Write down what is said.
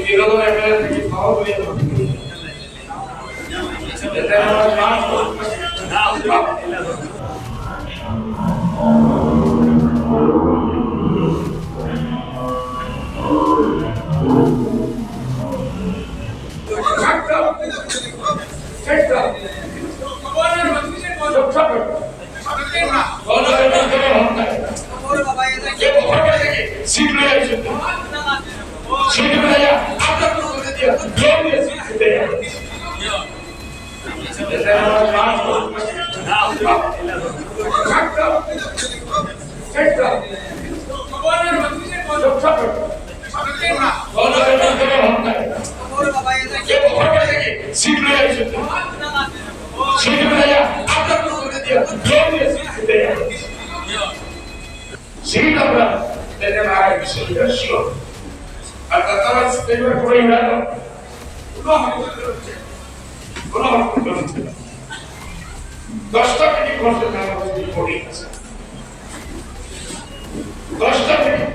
বিরোধী এমএলএ থেকে খাওয়া হয়ে যাবে এটা আমার ter uma coisa দশটা মিনিট বসে থাকা রিপোর্টিং আছে। দশটা মিনিট